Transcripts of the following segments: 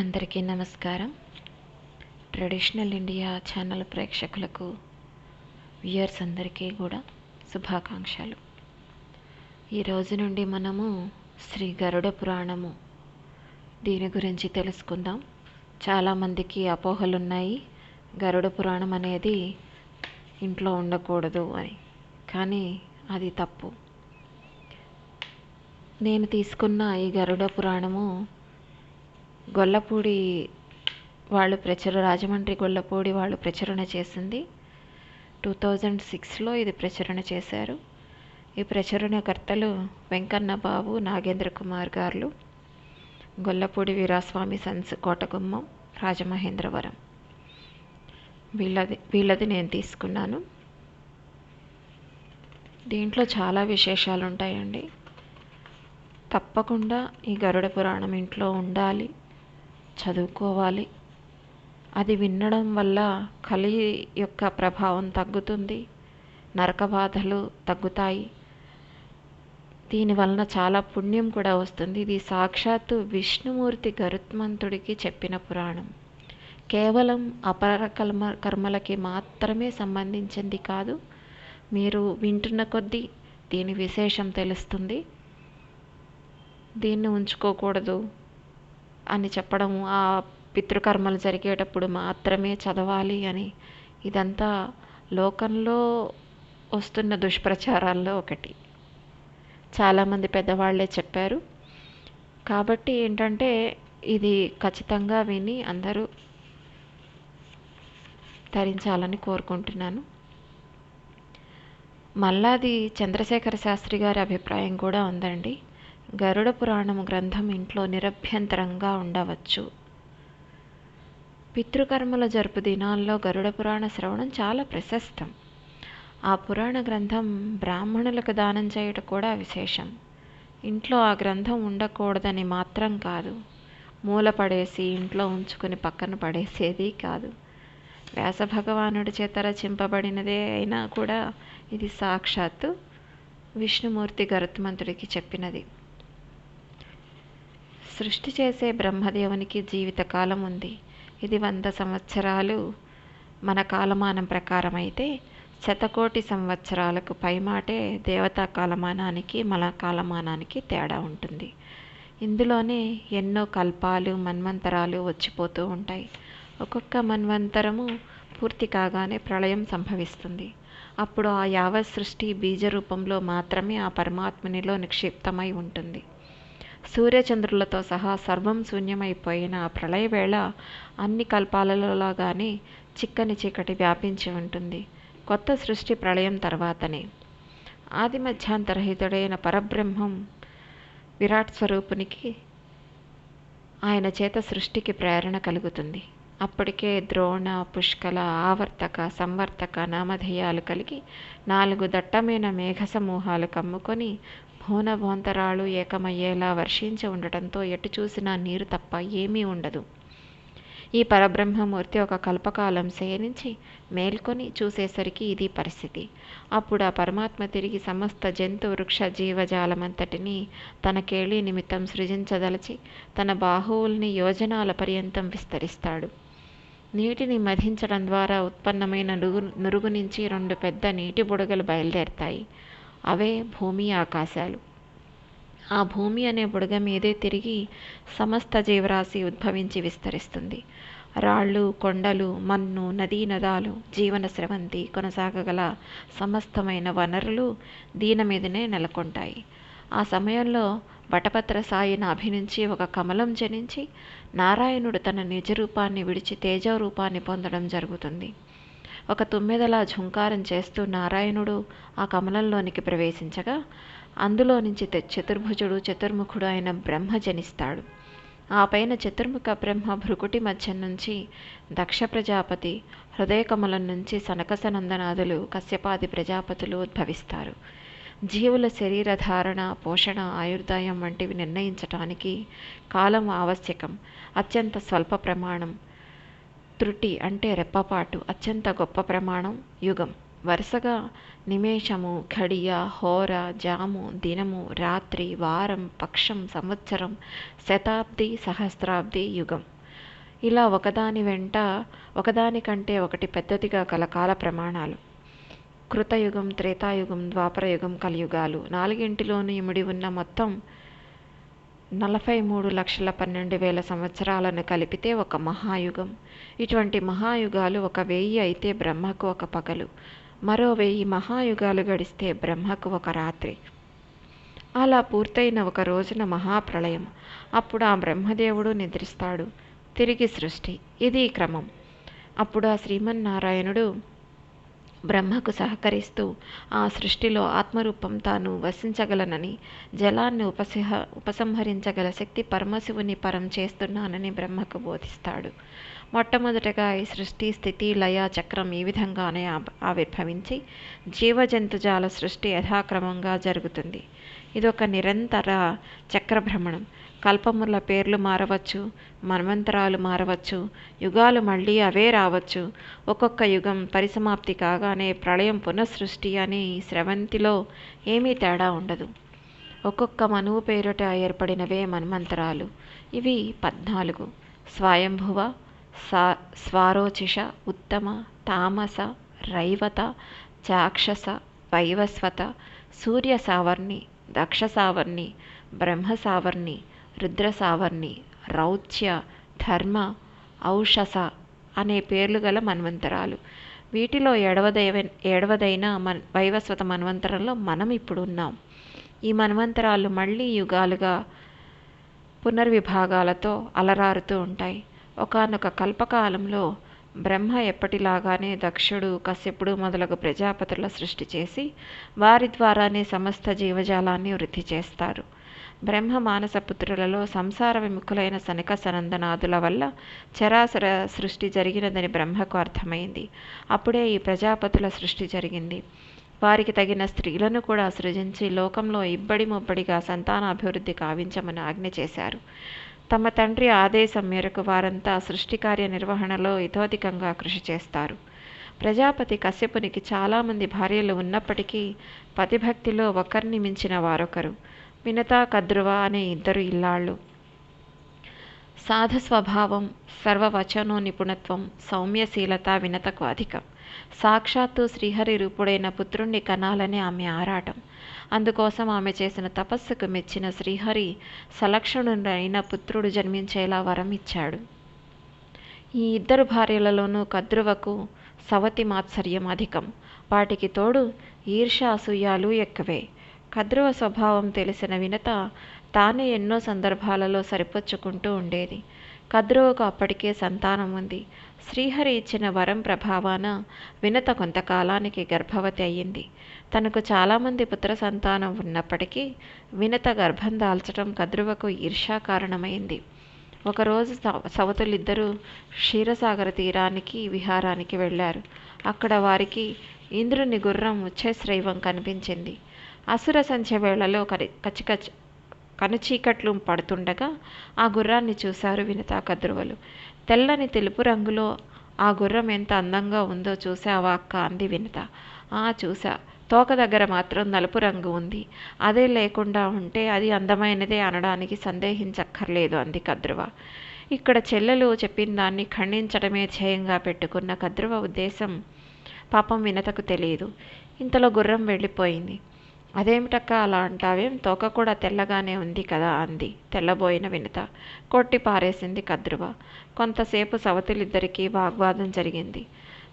అందరికీ నమస్కారం. Traditional India channel ప్రేక్షకులకు వ్యూయర్స్ అందరికీ కూడా శుభాకాంక్షలు. ఈ రోజు నుండి మనము శ్రీ గరుడ పురాణము దీని గురించి తెలుసుకుందాం. చాలామందికి అపోహలు ఉన్నాయి గరుడ పురాణం అనేది ఇంట్లో ఉండకూడదు అని. కానీ అది తప్పు. నేను తీసుకున్న ఈ గరుడ పురాణము గొల్లపూడి వాళ్ళు ప్రచురణ రాజమండ్రి గొల్లపూడి వాళ్ళు ప్రచురణ చేసింది. టూ థౌజండ్ సిక్స్లో ఇది ప్రచురణ చేశారు. ఈ ప్రచురణకర్తలు వెంకన్న బాబు నాగేంద్ర కుమార్ గారు గొల్లపూడి వీరాస్వామి సన్స్ కోటగుమ్మం రాజమహేంద్రవరం. వీళ్ళది వీళ్ళది నేను తీసుకున్నాను. దీంట్లో చాలా విశేషాలు ఉంటాయండి తప్పకుండా ఈ గరుడ పురాణం ఇంట్లో ఉండాలి. చదువుకోవాలి. అది వినడం వల్ల కలి యొక్క ప్రభావం తగ్గుతుంది. నరక బాధలు తగ్గుతాయి. దీని వలన చాలా పుణ్యం కూడా వస్తుంది. ఇది సాక్షాత్తు విష్ణుమూర్తి గరుత్మంతుడికి చెప్పిన పురాణం. కేవలం అపర కర్మ కర్మలకి మాత్రమే సంబంధించింది కాదు మీరు వింటున్న కొద్దీ దీని విశేషం తెలుస్తుంది. దీన్ని ఉంచుకోకూడదు. అని చెప్పడము ఆ పితృకర్మలు జరిగేటప్పుడు మాత్రమే చదవాలి అని. ఇదంతా లోకంలో వస్తున్న దుష్ప్రచారాల్లో ఒకటి. చాలామంది పెద్దవాళ్ళే చెప్పారు. కాబట్టి ఏంటంటే ఇది ఖచ్చితంగా విని అందరూ ధరించాలని కోరుకుంటున్నాను. మల్లాది చంద్రశేఖర శాస్త్రి గారి అభిప్రాయం కూడా ఉందండి. గరుడ పురాణము గ్రంథం ఇంట్లో నిరభ్యంతరంగా ఉండవచ్చు. పితృకర్మల జరుపు దినాల్లో గరుడ పురాణ శ్రవణం చాలా ప్రశస్తం. ఆ పురాణ గ్రంథం బ్రాహ్మణులకు దానం చేయటం కూడా విశేషం. ఇంట్లో ఆ గ్రంథం ఉండకూడదని మాత్రం కాదు. మూల పడేసి ఇంట్లో ఉంచుకుని పక్కన పడేసేది కాదు. వ్యాస భగవానుడి చేత రచింపబడినదే అయినా కూడా ఇది సాక్షాత్తు విష్ణుమూర్తి గరుత్మంతుడికి చెప్పినది. సృష్టి చేసే బ్రహ్మదేవునికి జీవితకాలం ఉంది. ఇది వంద సంవత్సరాలు మన కాలమానం ప్రకారం అయితే శతకోటి సంవత్సరాలకు పైమాటే దేవతా కాలమానానికి మన కాలమానానికి తేడా ఉంటుంది. ఇందులోనే ఎన్నో కల్పాలు మన్వంతరాలు వచ్చిపోతూ ఉంటాయి. ఒక్కొక్క మన్వంతరము పూర్తి కాగానే ప్రళయం సంభవిస్తుంది. అప్పుడు ఆ యావత్ సృష్టి బీజ రూపంలో మాత్రమే ఆ పరమాత్మనిలో నిక్షిప్తమై ఉంటుంది. సూర్యచంద్రులతో సహా సర్వం శూన్యమైపోయిన ఆ ప్రళయ వేళ అన్ని కల్పాలలోలాగానే చిక్కని చీకటి వ్యాపించి ఉంటుంది. కొత్త సృష్టి ప్రళయం తర్వాతనే. ఆది మధ్యాంతరహితుడైన పరబ్రహ్మం విరాట్ స్వరూపునికి ఆయన చేత సృష్టికి ప్రేరణ కలుగుతుంది. అప్పటికే ద్రోణ పుష్కల ఆవర్తక సంవర్తక నామధేయాలు కలిగి నాలుగు దట్టమైన మేఘ సమూహాలు కమ్ముకొని భూనభోంతరాలు ఏకమయ్యేలా వర్షించి ఉండటంతో ఎటు చూసినా నీరు తప్ప ఏమీ ఉండదు. ఈ పరబ్రహ్మమూర్తి ఒక కల్పకాలం శయనించి మేల్కొని చూసేసరికి ఇది పరిస్థితి. అప్పుడు ఆ పరమాత్మ తిరిగి సమస్త జంతు వృక్ష జీవజాలమంతటిని తన కేళి నిమిత్తం సృజించదలచి తన బాహువుల్ని యోజనాల పర్యంతం విస్తరిస్తాడు. నీటిని మధించడం ద్వారా ఉత్పన్నమైన నురుగు నురుగు నుంచి రెండు పెద్ద నీటి బుడగలు బయలుదేరుతాయి. అవే భూమి ఆకాశాలు. ఆ భూమి అనే బుడగ మీదే తిరిగి సమస్త జీవరాశి ఉద్భవించి విస్తరిస్తుంది. రాళ్ళు కొండలు మన్ను నదీ నదాలు జీవన స్రవంతి కొనసాగగల సమస్తమైన వనరులు దీని మీదనే నెలకొంటాయి. ఆ సమయంలో వటపత్ర సాయి నాభి నుంచి ఒక కమలం జనించి నారాయణుడు తన నిజ రూపాన్ని విడిచి తేజరూపాన్ని పొందడం జరుగుతుంది. ఒక తుమ్మెదలా ఝుంకారం చేస్తూ నారాయణుడు ఆ కమలంలోనికి ప్రవేశించగా అందులో నుంచి చతుర్భుజుడు చతుర్ముఖుడు అయిన బ్రహ్మ జనిస్తాడు. ఆ పైన చతుర్ముఖ బ్రహ్మ భృకుటి మధ్య నుంచి దక్ష ప్రజాపతి హృదయకమలం నుంచి సనకసనందనాదులు కశ్యపాది ప్రజాపతులు ఉద్భవిస్తారు. జీవుల శరీర ధారణ పోషణ ఆయుర్దాయం వంటివి నిర్ణయించటానికి కాలం ఆవశ్యకం అత్యంత స్వల్ప ప్రమాణం. త్రుటి అంటే రెప్పపాటు అత్యంత గొప్ప ప్రమాణం యుగం. వరుసగా నిమేషము ఘడియ హోర జాము దినము రాత్రి వారం పక్షం సంవత్సరం శతాబ్ది సహస్రాబ్ది యుగం. ఇలా ఒకదాని వెంట ఒకదానికంటే ఒకటి పెద్దదిగా గల కాల ప్రమాణాలు. కృతయుగం త్రేతాయుగం ద్వాపరయుగం కలియుగాలు. నాలుగింటిలోనూ ఇమిడి ఉన్న మొత్తం నలభై మూడు లక్షల పన్నెండు వేల సంవత్సరాలను కలిపితే ఒక మహాయుగం. ఇటువంటి మహాయుగాలు ఒక వెయ్యి అయితే బ్రహ్మకు ఒక పగలు. మరో వెయ్యి మహాయుగాలు గడిస్తే బ్రహ్మకు ఒక రాత్రి. అలా పూర్తయిన ఒక రోజున మహాప్రళయం. అప్పుడు ఆ బ్రహ్మదేవుడు నిద్రిస్తాడు. తిరిగి సృష్టి. ఇది క్రమం. అప్పుడు ఆ శ్రీమన్నారాయణుడు బ్రహ్మకు సహకరిస్తూ ఆ సృష్టిలో ఆత్మరూపం తాను వసించగలనని జలాన్ని ఉపసిహ ఉపసంహరించగల శక్తి పరమశివుని పరం చేస్తున్నానని బ్రహ్మకు బోధిస్తాడు. మొట్టమొదటగా ఈ సృష్టి స్థితి లయ చక్రం ఈ విధంగానే ఆవిర్భవించి జీవజంతుజాల సృష్టి యథాక్రమంగా జరుగుతుంది. ఇదొక నిరంతర చక్రభ్రమణం. కల్పముల పేర్లు మారవచ్చు మన్వంతరాలు మారవచ్చు యుగాలు మళ్ళీ అవే రావచ్చు. ఒక్కొక్క యుగం పరిసమాప్తి కాగానే ప్రళయం పునఃసృష్టి అనే ఈ స్రవంతిలో ఏమీ తేడా ఉండదు. ఒక్కొక్క మనువు పేరుట ఏర్పడినవే మన్వంతరాలు. ఇవి పద్నాలుగు. స్వయంభువ సా స్వారోచిష ఉత్తమ తామస రైవత చాక్షస వైవస్వత సూర్య సావర్ణి దక్ష సావర్ణి బ్రహ్మ సావర్ణి రుద్రసావర్ణి రౌత్య రౌచ్య ధర్మ ఔషస అనే పేర్లు గల మన్వంతరాలు. వీటిలో ఏడవదైవ ఏడవదైన మన్ వైవస్వత మన్వంతరంలో మనం ఇప్పుడు ఉన్నాం. ఈ మన్వంతరాలు మళ్ళీ యుగాలుగా పునర్విభాగాలతో అలరారుతూ ఉంటాయి. ఒకనొక కల్పకాలంలో బ్రహ్మ ఎప్పటిలాగానే దక్షుడు కశ్యపుడు మొదలగు ప్రజాపతుల సృష్టి చేసి వారి ద్వారానే సమస్త జీవజాలాన్ని వృద్ధి చేస్తారు. బ్రహ్మ మానసపుత్రులలో సంసార విముఖులైన సనక సనందనాదుల వల్ల చరాచర సృష్టి జరిగినదని బ్రహ్మకు అర్థమైంది. అప్పుడే ఈ ప్రజాపతుల సృష్టి జరిగింది. వారికి తగిన స్త్రీలను కూడా సృజించి లోకంలో ఇబ్బడి ముబ్బడిగా సంతానాభివృద్ధి కావించమని ఆజ్ఞ చేశారు. తమ తండ్రి ఆదేశం మేరకు వారంతా సృష్టి కార్య నిర్వహణలో ఇతోధికంగా కృషి చేస్తారు. ప్రజాపతి కశ్యపునికి చాలామంది భార్యలు ఉన్నప్పటికీ పతిభక్తిలో ఒకరిని మించిన వారొకరు. వినత కద్రువ అనే ఇద్దరు ఇల్లాళ్ళు. సాధ స్వభావం సర్వవచనో నిపుణత్వం సౌమ్యశీలత వినతకు అధికం. సాక్షాత్తు శ్రీహరి రూపుడైన పుత్రుణ్ణి కనాలని ఆమె ఆరాటం. అందుకోసం ఆమె చేసిన తపస్సుకు మెచ్చిన శ్రీహరి సలక్షణుడైన పుత్రుడు జన్మించేలా వరం ఇచ్చాడు. ఈ ఇద్దరు భార్యలలోనూ కద్రువకు సవతి మాత్సర్యం అధికం. వాటికి తోడు ఈర్ష అసూయాలు ఎక్కువే. కద్రువ స్వభావం తెలిసిన వినత తానే ఎన్నో సందర్భాలలో సరిపుచ్చుకుంటూ ఉండేది. కద్రువకు అప్పటికే సంతానం ఉంది. శ్రీహరి ఇచ్చిన వరం ప్రభావాన వినత కొంతకాలానికి గర్భవతి అయ్యింది. తనకు చాలామంది పుత్ర సంతానం ఉన్నప్పటికీ వినత గర్భం దాల్చడం కద్రువకు ఈర్షా కారణమైంది. ఒకరోజు సవతులిద్దరూ క్షీరసాగర తీరానికి విహారానికి వెళ్ళారు. అక్కడ వారికి ఇంద్రుని గుర్రం ఉచ్ఛశ్రైవం కనిపించింది. అసుర సంధ్య వేళలో కరి కచికచ్ కనుచీకట్లు పడుతుండగా ఆ గుర్రాన్ని చూశారు వినతా కద్రువలు. తెల్లని తెలుపు రంగులో ఆ గుర్రం ఎంత అందంగా ఉందో చూసావా అక్క అంది వినత. ఆ చూసా తోక దగ్గర మాత్రం నలుపు రంగు ఉంది. అదే లేకుండా ఉంటే అది అందమైనదే అనడానికి సందేహించక్కర్లేదు అంది కద్రువ. ఇక్కడ చెల్లెలు చెప్పిన దాన్ని ఖండించడమే ధ్యేయంగా పెట్టుకున్న కద్రువ ఉద్దేశం పాపం వినతకు తెలియదు ఇంతలో గుర్రం వెళ్ళిపోయింది. అదేమిటక్క అలా అంటావేం? తోక కూడా తెల్లగానే ఉంది కదా అంది. తెల్లబోయిన వినత. కొట్టి పారేసింది కద్రువ. కొంతసేపు సవతులిద్దరికీ వాగ్వాదం జరిగింది.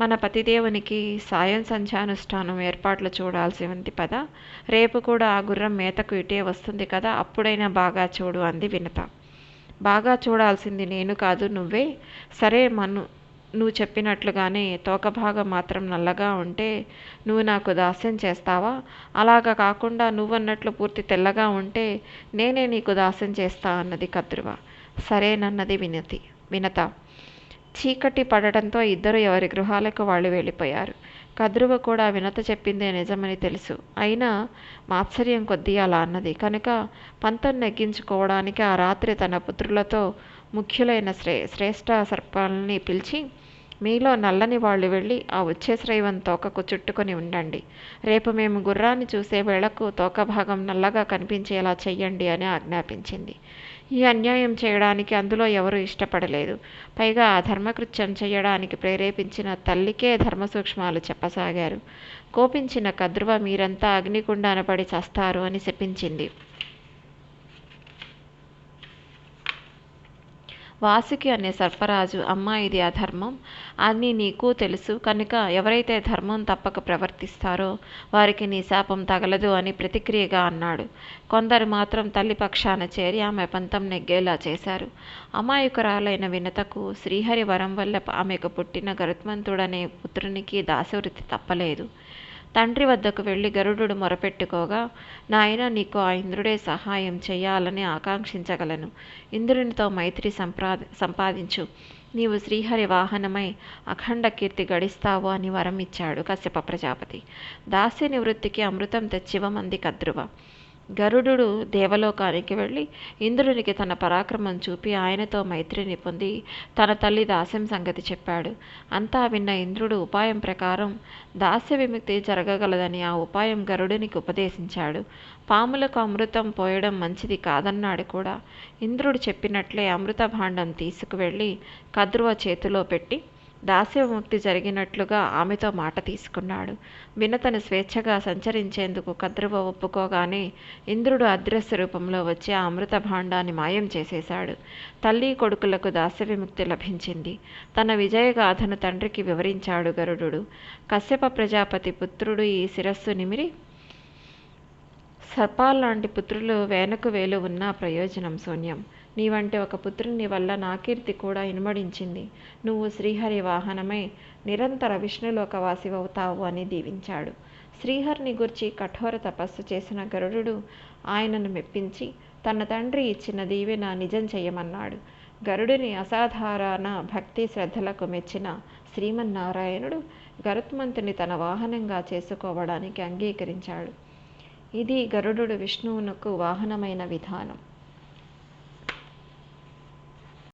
మన పతిదేవునికి సాయం సంధ్యానుష్ఠానం ఏర్పాట్లు చూడాల్సి ఉంది పదా. రేపు కూడా ఆ గుర్రం మేతకు ఇటే వస్తుంది కదా అప్పుడైనా బాగా చూడు అంది వినత. బాగా చూడాల్సింది నేను కాదు నువ్వే. సరే మను నువ్వు చెప్పినట్లుగానే తోక భాగం మాత్రం నల్లగా ఉంటే నువ్వు నాకు దాస్యం చేస్తావా? అలాగా కాకుండా నువ్వన్నట్లు పూర్తి తెల్లగా ఉంటే నేనే నీకు దాస్యం చేస్తా అన్నది కద్రువ. సరేనన్నది వినతి వినత. చీకటి పడటంతో ఇద్దరు ఎవరి గృహాలకు వాళ్ళు వెళ్ళిపోయారు. కద్రువ కూడా వినత చెప్పిందే నిజమని తెలుసు. అయినా మాత్సర్యం కొద్దీ అలా అన్నది. కనుక పంతం నెగ్గించుకోవడానికి ఆ రాత్రి తన పుత్రులతో ముఖ్యులైన శ్రే శ్రేష్ఠ సర్పాలని పిలిచి మీలో నల్లని వాళ్ళు వెళ్ళి ఆ ఉచ్చేశ్రైవం తోకకు చుట్టుకొని ఉండండి. రేపు మేము గుర్రాన్ని చూసే వేళకు తోక భాగం నల్లగా కనిపించేలా చెయ్యండి అని ఆజ్ఞాపించింది. ఈ అన్యాయం చేయడానికి అందులో ఎవరూ ఇష్టపడలేదు. పైగా ఆ ధర్మకృత్యం చేయడానికి ప్రేరేపించిన తల్లికే ధర్మ సూక్ష్మాలు చెప్పసాగారు. కోపించిన కద్రువ మీరంతా అగ్నికుండాన పడి చస్తారు అని శపించింది. వాసుకి అనే సర్పరాజు అమ్మా ఇది అధర్మం. అని నీకు తెలుసు. కనుక ఎవరైతే ధర్మం తప్పక ప్రవర్తిస్తారో వారికి నీ శాపం తగలదు అని ప్రతిక్రియగా అన్నాడు. కొందరు మాత్రం తల్లి పక్షాన చేరి ఆమె పంతం నెగ్గేలా చేశారు. అమాయకురాలైన వినతకు శ్రీహరి వరం వల్ల ఆమెకు పుట్టిన గరుత్మంతుడనే పుత్రునికి దాసవృత్తి తప్పలేదు. తండ్రి వద్దకు వెళ్ళి గరుడు మొరపెట్టుకోగా నాయన నీకు ఆ ఇంద్రుడే సహాయం చేయాలని ఆకాంక్షించగలను. ఇంద్రునితో మైత్రి సంప్రా సంపాదించు. నీవు శ్రీహరి వాహనమై అఖండ కీర్తి గడిస్తావు అని వరం ఇచ్చాడు కశ్యప ప్రజాపతి. దాస్య నివృత్తికి అమృతం తెచ్చివమంది కద్రువ. గరుడు దేవలోకానికి వెళ్ళి ఇంద్రునికి తన పరాక్రమం చూపి ఆయనతో మైత్రిని పొంది తన తల్లి దాస్యం సంగతి చెప్పాడు. అంతా విన్న ఇంద్రుడు ఉపాయం ప్రకారం దాస్య విముక్తి జరగగలదని ఆ ఉపాయం గరుడునికి ఉపదేశించాడు. పాములకు అమృతం పోయడం మంచిది కాదన్నాడు కూడా. ఇంద్రుడు చెప్పినట్లే అమృత భాండం తీసుకువెళ్ళి కద్రువ చేతిలో పెట్టి దాస్యముక్తి జరిగినట్లుగా ఆమెతో మాట తీసుకున్నాడు. వినతను స్వేచ్ఛగా సంచరించేందుకు కద్రువ ఒప్పుకోగానే ఇంద్రుడు అదృశ్య రూపంలో వచ్చి ఆ అమృత భాండాన్ని మాయం చేసేశాడు. తల్లి కొడుకులకు దాస్య విముక్తి లభించింది. తన విజయగాథను తండ్రికి వివరించాడు గరుడు కశ్యప ప్రజాపతి పుత్రుడు ఈ శిరస్సు నిమిరి సర్పాల్లాంటి పుత్రులు వేనకు వేలు ఉన్న ప్రయోజనం శూన్యం. నీ వంటి ఒక పుత్రుని వల్ల నా కీర్తి కూడా ఇనుమడించింది. నువ్వు శ్రీహరి వాహనమై నిరంతర విష్ణులోకవాసివవుతావు అని దీవించాడు. శ్రీహరిని గురించి కఠోర తపస్సు చేసిన గరుడు ఆయనను మెప్పించి తన తండ్రి ఇచ్చిన దీవెన నిజం చేయమన్నాడు గరుడిని అసాధారణ భక్తి శ్రద్ధలకు మెచ్చిన శ్రీమన్నారాయణుడు గరుత్మంతుని తన వాహనంగా చేసుకోవడానికి అంగీకరించాడు. ఇది గరుడు విష్ణువునకు వాహనమైన విధానం.